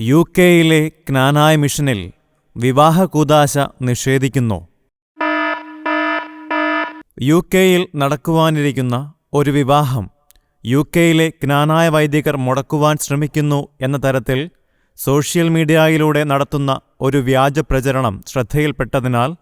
U കെയിലെ ക്നാനായ മിഷനിൽ വിവാഹ കൂതാശ നിഷേധിക്കുന്നു. യു കെയിൽ നടക്കുവാനിരിക്കുന്ന ഒരു വിവാഹം യു കെയിലെ ക്നാനായ വൈദികർ മുടക്കുവാൻ ശ്രമിക്കുന്നു എന്ന തരത്തിൽ സോഷ്യൽ മീഡിയയിലൂടെ നടത്തുന്ന ഒരു വ്യാജ പ്രചരണം ശ്രദ്ധയിൽപ്പെട്ടതിനാൽ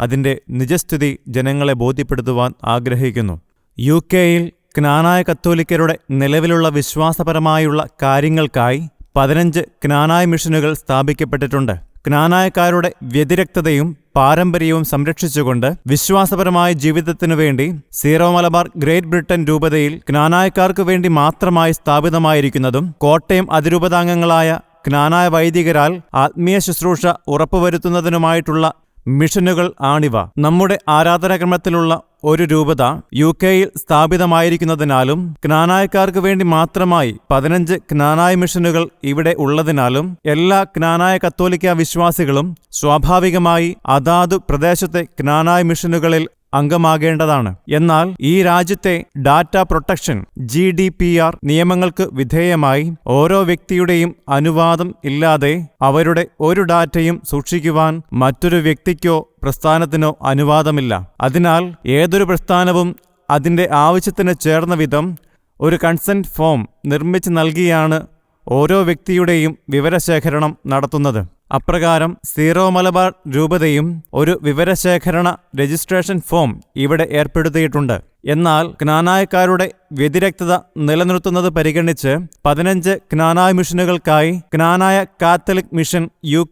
അതിന്റെ നിജസ്ഥിതി ജനങ്ങളെ ബോധ്യപ്പെടുത്തുവാൻ ആഗ്രഹിക്കുന്നു. യു കെയിൽ ക്നാനായ കത്തോലിക്കരുടെ നിലവിലുള്ള വിശ്വാസപരമായുള്ള കാര്യങ്ങൾക്കായി പതിനഞ്ച് ക്നാനായ മിഷനുകൾ സ്ഥാപിക്കപ്പെട്ടിട്ടുണ്ട്. ക്നാനായക്കാരുടെ വ്യതിരക്തതയും പാരമ്പര്യവും സംരക്ഷിച്ചുകൊണ്ട് വിശ്വാസപരമായ ജീവിതത്തിനു വേണ്ടി സീറോ മലബാർ ഗ്രേറ്റ് ബ്രിട്ടൻ രൂപതയിൽ ക്നാനായക്കാർക്കു വേണ്ടി മാത്രമായി സ്ഥാപിതമായിരിക്കുന്നതും കോട്ടയം അതിരൂപതാംഗങ്ങളായ ക്നാനായ വൈദികരാൽ ആത്മീയ ശുശ്രൂഷ ഉറപ്പുവരുത്തുന്നതിനുമായിട്ടുള്ള മിഷനുകൾ ആണിവ. നമ്മുടെ ആരാധനാക്രമത്തിലുള്ള ഒരു രൂപത യു കെയിൽ സ്ഥാപിതമായിരിക്കുന്നതിനാലും ക്നാനായക്കാർക്ക് വേണ്ടി മാത്രമായി പതിനഞ്ച് ക്നാനായ മിഷനുകൾ ഇവിടെ ഉള്ളതിനാലും എല്ലാ ക്നാനായ കത്തോലിക്ക വിശ്വാസികളും സ്വാഭാവികമായി അതാതു പ്രദേശത്തെ ക്നാനായ മിഷനുകളിൽ അംഗമാകേണ്ടതാണ്. എന്നാൽ ഈ രാജ്യത്തെ data protection G D P R നിയമങ്ങൾക്ക് വിധേയമായി ഓരോ വ്യക്തിയുടെയും അനുവാദം ഇല്ലാതെ അവരുടെ ഒരു ഡാറ്റയും സൂക്ഷിക്കുവാൻ മറ്റൊരു വ്യക്തിക്കോ പ്രസ്ഥാനത്തിനോ അനുവാദമില്ല. അതിനാൽ ഏതൊരു പ്രസ്ഥാനവും അതിന്റെ ആവശ്യത്തിന് ചേർന്ന വിധം ഒരു കൺസെന്റ് ഫോം നിർമ്മിച്ച് നൽകിയാണ് ഓരോ വ്യക്തിയുടെയും വിവരശേഖരണം നടത്തുന്നത്. അപ്രകാരം സീറോ മലബാർ രൂപതയും ഒരു വിവരശേഖരണ രജിസ്ട്രേഷൻ ഫോം ഇവിടെ ഏർപ്പെടുത്തിയിട്ടുണ്ട്. എന്നാൽ ക്നാനായക്കാരുടെ വ്യതിരക്തത നിലനിർത്തുന്നത് പരിഗണിച്ച് പതിനഞ്ച് ക്നാനായ മിഷനുകൾക്കായി ക്നാനായ കാത്തലിക് മിഷൻ യു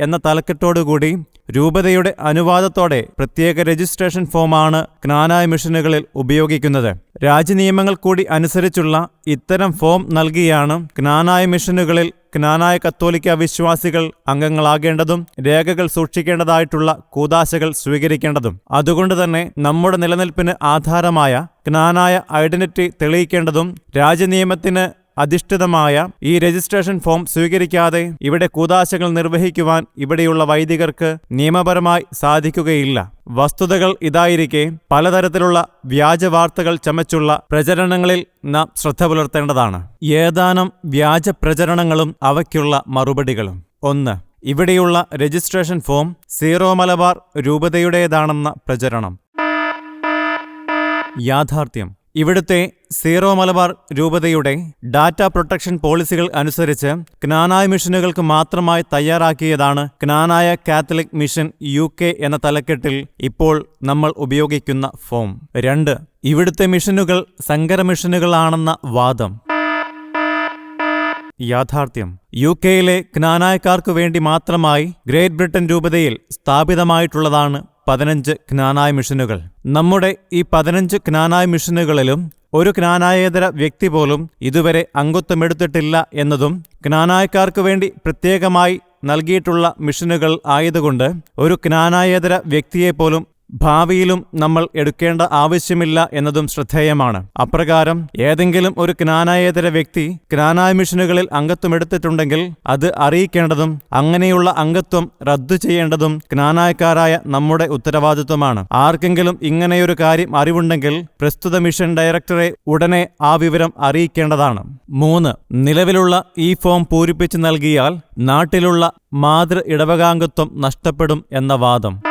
എന്ന തലക്കെട്ടോടുകൂടി രൂപതയുടെ അനുവാദത്തോടെ പ്രത്യേക രജിസ്ട്രേഷൻ ഫോമാണ് ക്നാനായ മിഷനുകളിൽ ഉപയോഗിക്കുന്നത്. രാജ്യനിയമങ്ങൾ കൂടി അനുസരിച്ചുള്ള ഇത്തരം ഫോം നൽകിയാണ് ക്നാനായ മിഷനുകളിൽ ക്നാനായ കത്തോലിക്ക വിശ്വാസികൾ അംഗങ്ങളാകേണ്ടതും രേഖകൾ സൂക്ഷിക്കേണ്ടതായിട്ടുള്ള കൂതാശകൾ സ്വീകരിക്കേണ്ടതും. അതുകൊണ്ട് തന്നെ നമ്മുടെ നിലനിൽപ്പിന് ആധാരമായ ക്നാനായ ഐഡന്റിറ്റി തെളിയിക്കേണ്ടതും രാജ്യനിയമത്തിന് അധിഷ്ഠിതമായ ഈ രജിസ്ട്രേഷൻ ഫോം സ്വീകരിക്കാതെ ഇവിടെ കൂതാശകൾ നിർവഹിക്കുവാൻ ഇവിടെയുള്ള വൈദികർക്ക് നിയമപരമായി സാധിക്കുകയില്ല. വസ്തുതകൾ ഇതായിരിക്കെ പലതരത്തിലുള്ള വ്യാജ വാർത്തകൾ ചമച്ചുള്ള പ്രചരണങ്ങളിൽ നാം ശ്രദ്ധ പുലർത്തേണ്ടതാണ്. ഏതാനും വ്യാജ പ്രചരണങ്ങളും അവയ്ക്കുള്ള മറുപടികളും. ഒന്ന് ഇവിടെയുള്ള രജിസ്ട്രേഷൻ ഫോം സീറോ മലബാർ രൂപതയുടേതാണെന്ന പ്രചരണം. യാഥാർത്ഥ്യം ഇവിടുത്തെ സീറോ മലബാർ രൂപതയുടെ ഡാറ്റ പ്രൊട്ടക്ഷൻ പോളിസികൾ അനുസരിച്ച് ക്നാനായ മിഷനുകൾക്ക് മാത്രമായി തയ്യാറാക്കിയതാണ് ക്നാനായ കാത്തലിക് മിഷൻ യു എന്ന തലക്കെട്ടിൽ ഇപ്പോൾ നമ്മൾ ഉപയോഗിക്കുന്ന ഫോം. രണ്ട് ഇവിടുത്തെ മിഷനുകൾ സങ്കര മിഷനുകളാണെന്ന വാദം. യാഥാർത്ഥ്യം യു കെയിലെ ക്നാനായക്കാർക്കു വേണ്ടി മാത്രമായി ഗ്രേറ്റ് ബ്രിട്ടൻ രൂപതയിൽ സ്ഥാപിതമായിട്ടുള്ളതാണ് പതിനഞ്ച് ജ്ഞാനായ മിഷനുകൾ. നമ്മുടെ ഈ പതിനഞ്ച് ജ്ഞാനായ മിഷനുകളിലും ഒരു ജ്ഞാനായേതര വ്യക്തി പോലും ഇതുവരെ അംഗത്വമെടുത്തിട്ടില്ല എന്നതും ജ്ഞാനായക്കാർക്ക് വേണ്ടി പ്രത്യേകമായി നൽകിയിട്ടുള്ള മിഷനുകൾ ആയതുകൊണ്ട് ഒരു ജ്ഞാനായേതര വ്യക്തിയെപ്പോലും ഭാവിയിലും നമ്മൾ എടുക്കേണ്ട ആവശ്യമില്ല എന്നതും ശ്രദ്ധേയമാണ്. അപ്രകാരം ഏതെങ്കിലും ഒരു ജ്ഞാനായേതര വ്യക്തി ജ്ഞാനായ മിഷനുകളിൽ അംഗത്വമെടുത്തിട്ടുണ്ടെങ്കിൽ അത് അറിയിക്കേണ്ടതും അങ്ങനെയുള്ള അംഗത്വം റദ്ദു ചെയ്യേണ്ടതും ജ്ഞാനായക്കാരായ നമ്മുടെ ഉത്തരവാദിത്വമാണ്. ആർക്കെങ്കിലും ഇങ്ങനെയൊരു കാര്യം അറിവുണ്ടെങ്കിൽ പ്രസ്തുത മിഷൻ ഡയറക്ടറെ ഉടനെ ആ വിവരം അറിയിക്കേണ്ടതാണ്. മൂന്ന് നിലവിലുള്ള ഈ ഫോം പൂരിപ്പിച്ച് നൽകിയാൽ നാട്ടിലുള്ള മാതൃ ഇടവകാംഗത്വം നഷ്ടപ്പെടും എന്ന വാദം.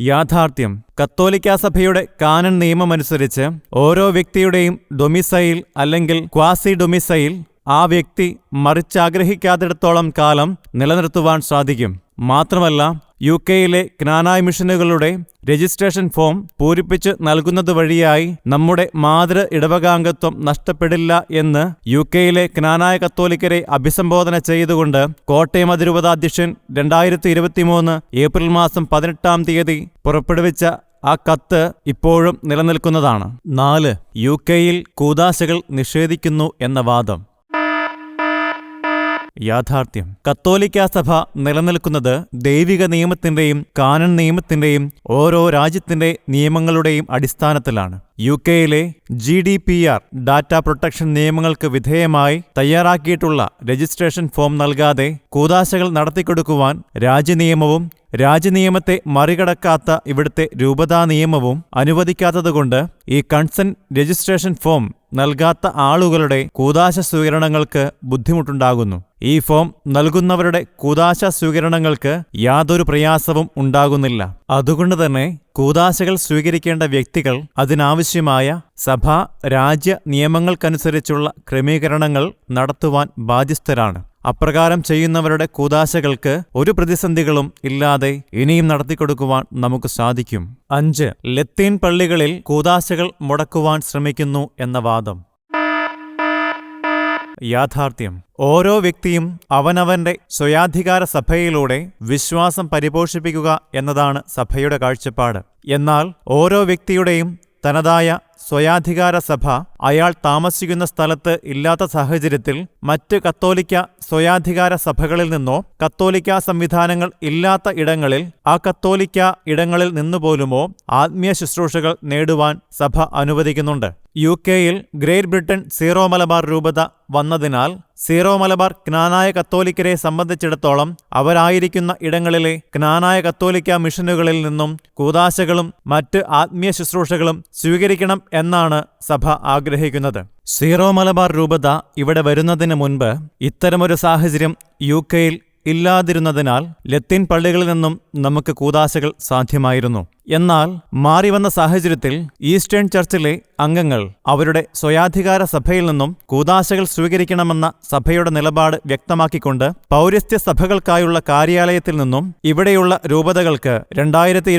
യാഥാർത്ഥ്യം. കത്തോലിക്കാ സഭയുടെ കാനൻ നിയമമനുസരിച്ച് ഓരോ വ്യക്തിയുടെയും ഡൊമിസൈൽ അല്ലെങ്കിൽ ക്വാസി ഡൊമിസൈൽ ആ വ്യക്തി മറിച്ചാഗ്രഹിക്കാത്തിടത്തോളം കാലം നിലനിർത്തുവാൻ സാധിക്കും. മാത്രമല്ല യു കെയിലെ ക്നാനായ് മിഷനുകളുടെ രജിസ്ട്രേഷൻ ഫോം പൂരിപ്പിച്ച് നൽകുന്നത് വഴിയായി നമ്മുടെ മാതൃ ഇടവകാംഗത്വം നഷ്ടപ്പെടില്ല എന്ന് യു കെയിലെ ക്നാനായ കത്തോലിക്കരെ അഭിസംബോധന ചെയ്തുകൊണ്ട് കോട്ടയം അതിരൂപതാധ്യക്ഷൻ രണ്ടായിരത്തി ഇരുപത്തിമൂന്ന് ഏപ്രിൽ മാസം പതിനെട്ടാം തീയതി പുറപ്പെടുവിച്ച ആ കത്ത് ഇപ്പോഴും നിലനിൽക്കുന്നതാണ്. നാല് യു കെയിൽ കൂതാശകൾ നിഷേധിക്കുന്നു എന്ന വാദം. യാഥാർത്ഥ്യം. കത്തോലിക്കാ സഭ നിലനിൽക്കുന്നത് ദൈവിക നിയമത്തിന്റെയും കാനൻ നിയമത്തിന്റെയും ഓരോ രാജ്യത്തിന്റെ നിയമങ്ങളുടെയും അടിസ്ഥാനത്തിലാണ്. യു കെയിലെ G D P R data protection നിയമങ്ങൾക്ക് വിധേയമായി തയ്യാറാക്കിയിട്ടുള്ള രജിസ്ട്രേഷൻ ഫോം നൽകാതെ കൂതാശകൾ നടത്തിക്കൊടുക്കുവാൻ രാജ്യനിയമവും രാജ്യനിയമത്തെ മറികടക്കാത്ത ഇവിടുത്തെ രൂപതാ നിയമവും അനുവദിക്കാത്തതുകൊണ്ട് ഈ കൺസെന്റ് രജിസ്ട്രേഷൻ ഫോം നൽകാത്ത ആളുകളുടെ കൂതാശ സ്വീകരണങ്ങൾക്ക് ബുദ്ധിമുട്ടുണ്ടാകുന്നു. ഈ ഫോം നൽകുന്നവരുടെ കൂതാശ സ്വീകരണങ്ങൾക്ക് യാതൊരു പ്രയാസവും ഉണ്ടാകുന്നില്ല. അതുകൊണ്ട് തന്നെ കൂതാശകൾ സ്വീകരിക്കേണ്ട വ്യക്തികൾ അതിനാവശ്യമായ സഭാ രാജ്യ നിയമങ്ങൾക്കനുസരിച്ചുള്ള ക്രമീകരണങ്ങൾ നടത്തുവാൻ ബാധ്യസ്ഥരാണ്. അപ്രകാരം ചെയ്യുന്നവരുടെ കൂതാശകൾക്ക് ഒരു പ്രതിസന്ധികളും ഇല്ലാതെ ഇനിയും നടത്തിക്കൊടുക്കുവാൻ നമുക്ക് സാധിക്കും. അഞ്ച് ലത്തീൻ പള്ളികളിൽ കൂതാശകൾ മുടക്കുവാൻ ശ്രമിക്കുന്നു എന്ന വാദം. യാഥാർത്ഥ്യം. ഓരോ വ്യക്തിയും അവനവന്റെ സ്വയാധികാര സഭയിലൂടെ വിശ്വാസം പരിപോഷിപ്പിക്കുക എന്നതാണ് സഭയുടെ കാഴ്ചപ്പാട്. എന്നാൽ ഓരോ വ്യക്തിയുടെയും തനതായ സ്വയാധികാര സഭ അയാൾ താമസിക്കുന്ന സ്ഥലത്ത് ഇല്ലാത്ത സാഹചര്യത്തിൽ മറ്റ് കത്തോലിക്ക സ്വയാധികാര സഭകളിൽ നിന്നോ കത്തോലിക്ക സംവിധാനങ്ങൾ ഇല്ലാത്ത ഇടങ്ങളിൽ ആ കത്തോലിക്ക ഇടങ്ങളിൽ നിന്നുപോലുമോ ആത്മീയ ശുശ്രൂഷകൾ നേടുവാൻ സഭ അനുവദിക്കുന്നുണ്ട്. യു കെയിൽ ഗ്രേറ്റ് ബ്രിട്ടൻ സീറോ മലബാർ രൂപത വന്നതിനാൽ സീറോ മലബാർ ജ്ഞാനായ കത്തോലിക്കരെ സംബന്ധിച്ചിടത്തോളം അവരായിരിക്കുന്ന ഇടങ്ങളിലെ ജ്ഞാനായ കത്തോലിക്ക മിഷനുകളിൽ നിന്നും കൂതാശകളും മറ്റ് ആത്മീയ ശുശ്രൂഷകളും സ്വീകരിക്കണം എന്നാണ് സഭ ആഗ്രഹിക്കുന്നത്. സീറോ മലബാർ രൂപത ഇവിടെ വരുന്നതിന് മുൻപ് ഇത്തരമൊരു സാഹചര്യം യു കെയിൽ ഇല്ലാതിരുന്നതിനാൽ ലത്തീൻ പള്ളികളിൽ നിന്നും നമുക്ക് കൂതാശകൾ സാധ്യമായിരുന്നു. എന്നാൽ മാറിവന്ന സാഹചര്യത്തിൽ ഈസ്റ്റേൺ ചർച്ചിലെ അംഗങ്ങൾ അവരുടെ സ്വയാധികാര സഭയിൽ നിന്നും കൂതാശകൾ സ്വീകരിക്കണമെന്ന സഭയുടെ നിലപാട് വ്യക്തമാക്കിക്കൊണ്ട് പൗരസ്ത്യ സഭകൾക്കായുള്ള കാര്യാലയത്തിൽ നിന്നും ഇവിടെയുള്ള രൂപതകൾക്ക് രണ്ടായിരത്തി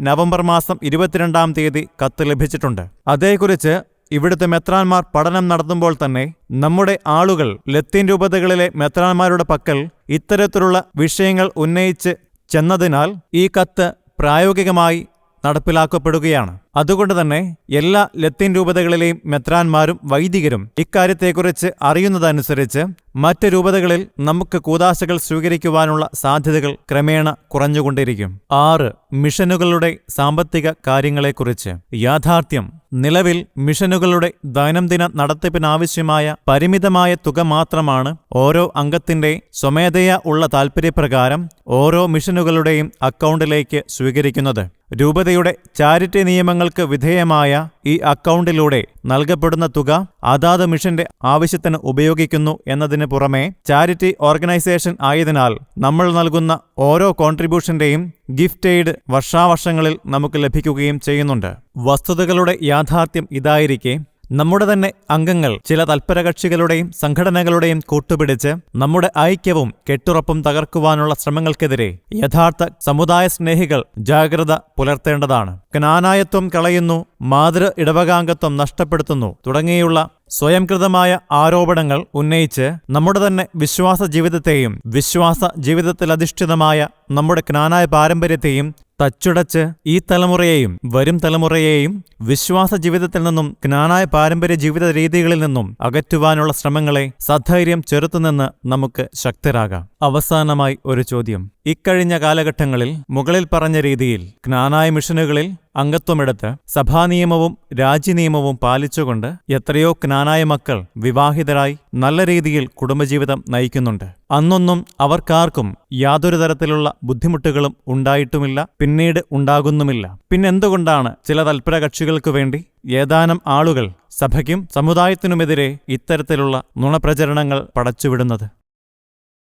നവംബർ മാസം ഇരുപത്തിരണ്ടാം തീയതി കത്ത് ലഭിച്ചിട്ടുണ്ട്. അതേക്കുറിച്ച് ഇവിടുത്തെ മെത്രാന്മാർ പഠനം നടത്തുമ്പോൾ തന്നെ നമ്മുടെ ആളുകൾ ലത്തീൻ രൂപതകളിലെ മെത്രാന്മാരുടെ പക്കൽ ഇത്തരത്തിലുള്ള വിഷയങ്ങൾ ഉന്നയിച്ച് ചെന്നതിനാൽ ഈ കത്ത് പ്രായോഗികമായി നടപ്പിലാക്കപ്പെടുകയാണ്. അതുകൊണ്ട് തന്നെ എല്ലാ ലത്തീൻ രൂപതകളിലെയും മെത്രാന്മാരും വൈദികരും ഇക്കാര്യത്തെക്കുറിച്ച് അറിയുന്നതനുസരിച്ച് മറ്റ് രൂപതകളിൽ നമുക്ക് കൂതാശകൾ സ്വീകരിക്കുവാനുള്ള സാധ്യതകൾ ക്രമേണ കുറഞ്ഞുകൊണ്ടിരിക്കും. ആറ് മിഷനുകളുടെ സാമ്പത്തിക കാര്യങ്ങളെക്കുറിച്ച്. യാഥാർത്ഥ്യം നിലവിൽ മിഷനുകളുടെ ദൈനംദിന നടത്തിപ്പിനാവശ്യമായ പരിമിതമായ തുക മാത്രമാണ് ഓരോ അംഗത്തിന്റെ സ്വമേധയാ ഉള്ള താൽപ്പര്യപ്രകാരം ഓരോ മിഷനുകളുടെയും അക്കൗണ്ടിലേക്ക് സ്വീകരിക്കുന്നത്. രൂപതയുടെ ചാരിറ്റി നിയമങ്ങൾക്ക് വിധേയമായ ഈ അക്കൗണ്ടിലൂടെ നൽകപ്പെടുന്ന തുക അതാത് മിഷന്റെ ആവശ്യത്തിന് ഉപയോഗിക്കുന്നു എന്നതിന് പുറമെ ചാരിറ്റി ഓർഗനൈസേഷൻ ആയതിനാൽ നമ്മൾ നൽകുന്ന ഓരോ കോൺട്രിബ്യൂഷന്റെയും ഗിഫ്റ്റ് എയ്ഡ് വർഷാവർഷങ്ങളിൽ നമുക്ക് ലഭിക്കുകയും ചെയ്യുന്നുണ്ട്. വസ്തുതകളുടെ യാഥാർത്ഥ്യം ഇതായിരിക്കെ നമ്മുടെ തന്നെ അംഗങ്ങൾ ചില തൽപരകക്ഷികളുടെയും സംഘടനകളുടെയും കൂട്ടുപിടിച്ച് നമ്മുടെ ഐക്യവും കെട്ടുറപ്പും തകർക്കുവാനുള്ള ശ്രമങ്ങൾക്കെതിരെ യഥാർത്ഥ സമുദായ സ്നേഹികൾ ജാഗ്രത പുലർത്തേണ്ടതാണ്. ജ്ഞാനായത്വം കളയുന്നു മാതൃ ഇടവകാംഗത്വം നഷ്ടപ്പെടുത്തുന്നു തുടങ്ങിയുള്ള സ്വയംകൃതമായ ആരോപണങ്ങൾ ഉന്നയിച്ച് നമ്മുടെ തന്നെ വിശ്വാസ ജീവിതത്തെയും വിശ്വാസ ജീവിതത്തിലധിഷ്ഠിതമായ നമ്മുടെ ജ്ഞാനായ പാരമ്പര്യത്തെയും തച്ചുടച്ച് ഈ തലമുറയെയും വരും തലമുറയെയും വിശ്വാസ ജീവിതത്തിൽ നിന്നും ജ്ഞാനായ പാരമ്പര്യ ജീവിത രീതികളിൽ നിന്നും അകറ്റുവാനുള്ള ശ്രമങ്ങളെ സധൈര്യം ചെറുത്തുനിന്ന് നമുക്ക് ശക്തരാകാം. അവസാനമായി ഒരു ചോദ്യം. ഇക്കഴിഞ്ഞ കാലഘട്ടങ്ങളിൽ മുകളിൽ പറഞ്ഞ രീതിയിൽ ജ്ഞാനായ മിഷനുകളിൽ അംഗത്വമെടുത്ത് സഭാനിയമവും രാജ്യനിയമവും പാലിച്ചുകൊണ്ട് എത്രയോ ജ്ഞാനായ മക്കൾ വിവാഹിതരായി നല്ല രീതിയിൽ കുടുംബജീവിതം നയിക്കുന്നുണ്ട്. അന്നൊന്നും അവർക്കാർക്കും യാതൊരു തരത്തിലുള്ള ബുദ്ധിമുട്ടുകളും ഉണ്ടായിട്ടുമില്ല പിന്നീട് ഉണ്ടാകുന്നുമില്ല. പിന്നെന്തുകൊണ്ടാണ് ചില തൽപര കക്ഷികൾക്കു വേണ്ടി ഏതാനും ആളുകൾ സഭയ്ക്കും സമുദായത്തിനുമെതിരെ ഇത്തരത്തിലുള്ള നുണപ്രചരണങ്ങൾ പടച്ചുവിടുന്നത്?